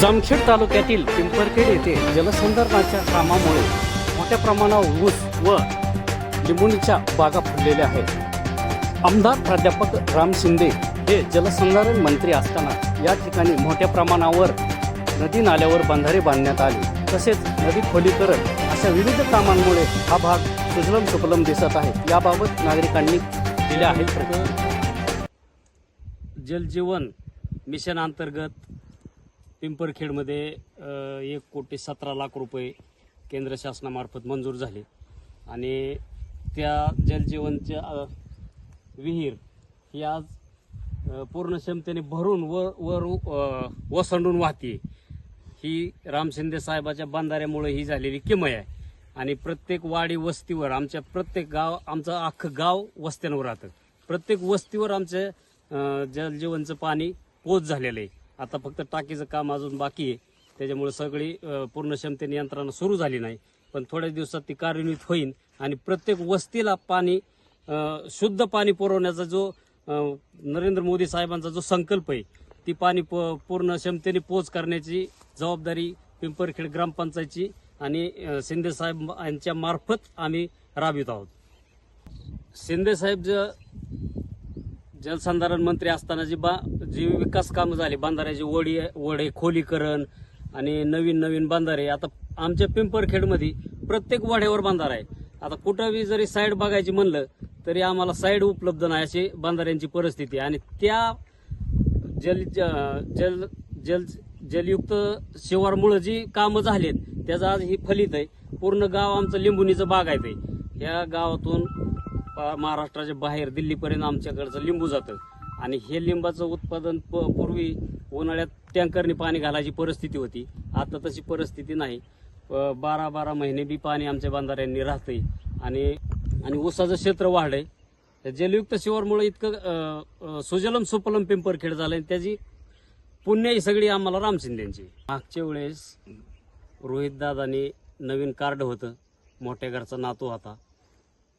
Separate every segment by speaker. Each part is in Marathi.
Speaker 1: जामखेड तालुक्यातील पिंपरखेड येथे जलसंधारणाच्या कामामुळे मोठ्या प्रमाणावर ऊस व लिंबुणीच्या बागा फुललेल्या आहेत. आमदार प्राध्यापक राम शिंदे हे जलसंधारण मंत्री असताना या ठिकाणी मोठ्या प्रमाणावर नदी नाल्यावर बंधारे बांधण्यात आले. तसेच नदी खोलीकरण अशा विविध कामांमुळे हा भाग सुजलम सुफलम दिसत आहे. याबाबत नागरिकांनी दिल्या आहेत जलजीवन मिशन अंतर्गत पिंपरखेडमध्ये एक कोटी सतरा लाख रुपये केंद्र शासनामार्फत मंजूर झाले. आणि त्या जलजीवनच्या विहीर ही आज पूर्ण क्षमतेने भरून वर वर वसंडून वाहते ही राम शिंदे साहेबाच्या बांधाऱ्यामुळे ही झालेली किमय आहे. आणि प्रत्येक वाडी वस्तीवर आमच्या प्रत्येक गाव आमचं अख्खं गाव वस्त्यांवर राहतं. प्रत्येक वस्तीवर आमचं जलजीवनचं पाणी पोच झालेलं आहे. आता फक्त टाकीचं काम अजून बाकी आहे. त्याच्यामुळे सगळी पूर्ण क्षमतेने यंत्रणा सुरू झाली नाही. पण थोड्याच दिवसात ती कार्यान्वित होईल आणि प्रत्येक वस्तीला पाणी शुद्ध पाणी पुरवण्याचा जो नरेंद्र मोदी साहेबांचा जो संकल्प आहे ती पाणी प- पूर्ण क्षमतेने पोच करण्याची जबाबदारी पिंपरखेड ग्रामपंचायतची आणि शिंदे साहेब यांच्या मार्फत आम्ही राबवित आहोत. शिंदे साहेब ज जलसंधारण मंत्री असताना जी बा जी विकास कामं झाली बांधाऱ्याची वडी वडे खोलीकरण आणि नवीन नवीन बांधारे आता आमच्या पिंपरखेडमध्ये प्रत्येक वाड्यावर बांधारा आहे. आता कुठंबी जरी साईड बघायची म्हणलं तरी आम्हाला साईड उपलब्ध नाही अशी बांधाऱ्यांची परिस्थिती आणि त्या जल ज- जल जल जलयुक्त शिवारमुळं जी कामं झालीत त्याचं आज ही फलित आहे. पूर्ण गाव आमचं लिंबुनीचं बागायत आहे या गावातून महाराष्ट्राच्या बाहेर दिल्लीपर्यंत आमच्याकडचं लिंबू जातं. आणि हे लिंबाचं उत्पादन प- पूर्वी उन्हाळ्यात टँकरने पाणी घालायची परिस्थिती होती. आता तशी परिस्थिती नाही. बारा बारा महिने बी पाणी आमच्या बांधाऱ्यांनी राहतंय. आणि आणि ऊसाचं क्षेत्र वाढलंय. आहे जलयुक्त शिवारमुळे इतकं सुजलम सुपलम पिंपरखेड आणि त्याची पुण्य ही सगळी आम्हाला राम शिंदेची. मागच्या वेळेस रोहित दादानी नवीन कार्ड होतं. मोठ्या घरचा नातू होता.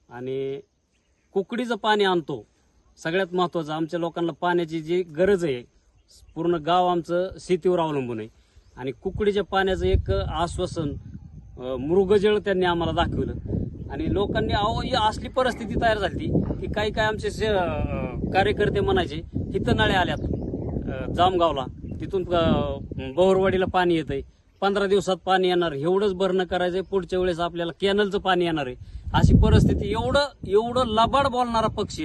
Speaker 1: आणि कुकडीचं पाणी आणतो. सगळ्यात महत्त्वाचं आमच्या लोकांना पाण्याची जी गरज आहे पूर्ण गाव आमचं शेतीवर अवलंबून आहे. आणि कुकडीच्या पाण्याचं एक आश्वासन मृगजळ त्यांनी आम्हाला दाखवलं. आणि लोकांनी अहो ही असली परिस्थिती तयार झाली की काही काही आमचे कार्यकर्ते म्हणायचे इथं नळ्या आल्यात जामगावला. तिथून अं, बहुरवाडीला पाणी येतंय. पंधरा दिवसात पाणी येणार. एवढंच भरणं करायचंय पुढच्या वेळेस आपल्याला कॅनलचं पाणी येणार आहे. अशी परिस्थिती. एवढं एवढं लबाड बोलणारा पक्ष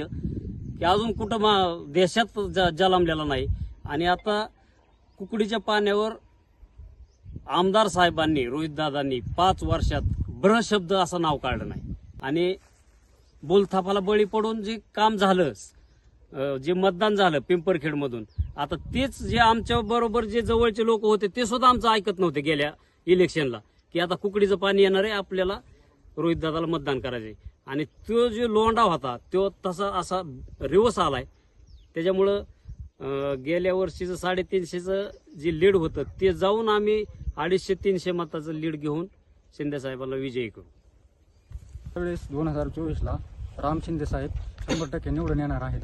Speaker 1: की अजून कुठं मा- देशात ज- जलमलेला नाही. आणि आता कुकडीच्या पाण्यावर आमदार साहेबांनी रोहितदादांनी पाच वर्षात ब्र शब्द असं नाव काढलं नाही. आणि बोलथापाला बळी पडून जे काम झालं जे मतदान झालं पिंपरखेडमधून आता तेच जे आमच्या बरोबर जे जवळचे लोक होते ते सुद्धा आमचं ऐकत नव्हते गेल्या इलेक्शनला की आता कुकडीचं पाणी येणार आहे आपल्याला रोहितदादाला मतदान करायचंय. आणि तो जो लोंडा होता तो तसा असा रिवर्स आलाय. त्याच्यामुळं गेल्या वर्षीचं साडेतीनशेचं जे लीड होतं ते जाऊन आम्ही अडीचशे तीनशे मताचं लीड घेऊन शिंदेसाहेबांना विजयी करू.
Speaker 2: त्यावेळेस दोन हजार चोवीसला राम शिंदे साहेब शंभर टक्के निवडून येणार आहेत.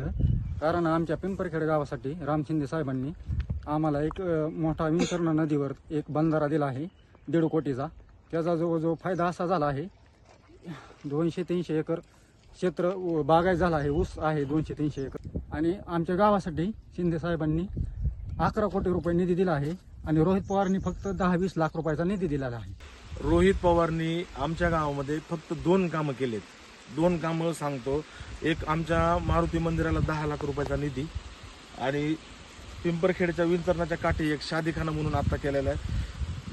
Speaker 2: कारण आमच्या पिंपरखेड गावासाठी राम शिंदे साहेबांनी आम्हाला एक मोठा विंचरणा नदीवर एक बंधारा दिला आहे दीड कोटीचा. त्याचा जवळजवळ फायदा असा झाला आहे दोनशे तीनशे एकर क्षेत्र उ- बागायत झाला आहे ऊस आहे दोनशे तीनशे एकर. आणि आमच्या गावासाठी शिंदे साहेबांनी अकरा कोटी रुपये निधी दिला आहे आणि रोहित पवारांनी फक्त दहा वीस लाख रुपयाचा निधी दिलेला आहे.
Speaker 3: रोहित पवारनी आमच्या गावामध्ये फक्त दोन कामं केलेत. दोन कामं सांगतो. एक आमच्या मारुती मंदिराला दहा लाख रुपयाचा निधी आणि पिंपरखेडच्या विंचरणाच्या काठी एक शादीखाना म्हणून आत्ता केलेला आहे.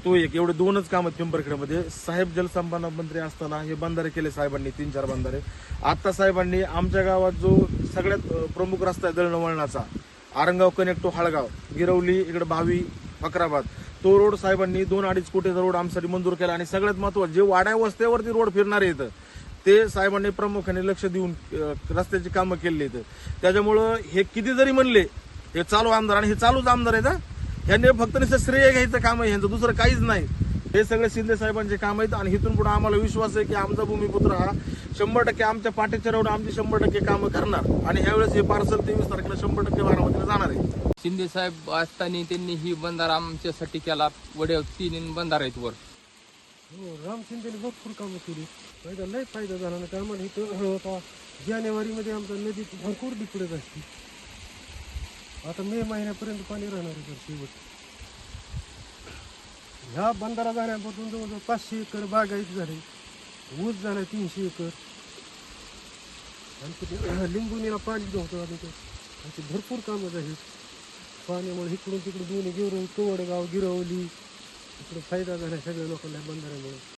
Speaker 3: तो एक एवढे दोनच काम आहेत पिंपरखेडमध्ये. साहेब जलसंपदा मंत्री असताना हे बंधारे केले साहेबांनी तीन चार बंधारे. आत्ता साहेबांनी आमच्या गावात जो सगळ्यात प्रमुख रस्ता आहे दळणवळणाचा आरंगाव कनेक्ट टू हाळगाव गिरवली इकडे भावी फकराबाद तो रोड साहेबांनी दोन अडीच कोटीचा रोड आमच्यासाठी मंजूर केला आणि सगळ्यात महत्वाचं जे वाड्या वस्त्यावरती रोड फिरणार येतं ते साहेबांनी प्रामुख्याने लक्ष देऊन रस्त्याची कामं केली आहेत. त्याच्यामुळं हे किती जरी म्हणले हे चालू आमदार आणि हे चालूच आमदार आहेत ना ह्यांनी फक्त नुसतं श्रेय घ्यायचं काम आहे ह्यांचं दुसरं काहीच नाही. हे सगळे शिंदे साहेबांचे काम आहेत आणि इथून पुढे आम्हाला विश्वास आहे की आमचा भूमिपुत्र हा शंभर टक्के आमच्या पाठीच्या राहून आमची शंभर टक्के कामं करणार. आणि ह्यावेळेस हे पार्सल तेवीस तारखेला शंभर टक्के बारामतीला जाणार आहे.
Speaker 4: शिंदे साहेब असताना त्यांनी ही बंधारा आमच्यासाठी केला. वड्या तीन बंधारा आहेत वर.
Speaker 5: हो राम शिंदेने भरपूर कामं केली फायदा लय फायदा झाला ना का आम्हाला इथं होता जानेवारीमध्ये आमचा नदीत भरपूर डिपडत असते आता मे महिन्यापर्यंत पाणी राहणार आहे सर शेवट. ह्या बंधारा जाण्यापासून जवळजवळ पाचशे एकर बागायत झाले. ऊस झाला तीनशे एकर. आणि ते लिंबुनीला पाणी नव्हतं आणि ते अशी भरपूर कामं झाली. पाण्यामुळे इकडून तिकडे दोन्ही गिरव कवडगाव गिरवली इकडं फायदा झाला सगळ्या लोकांना बंधाऱ्यामुळे.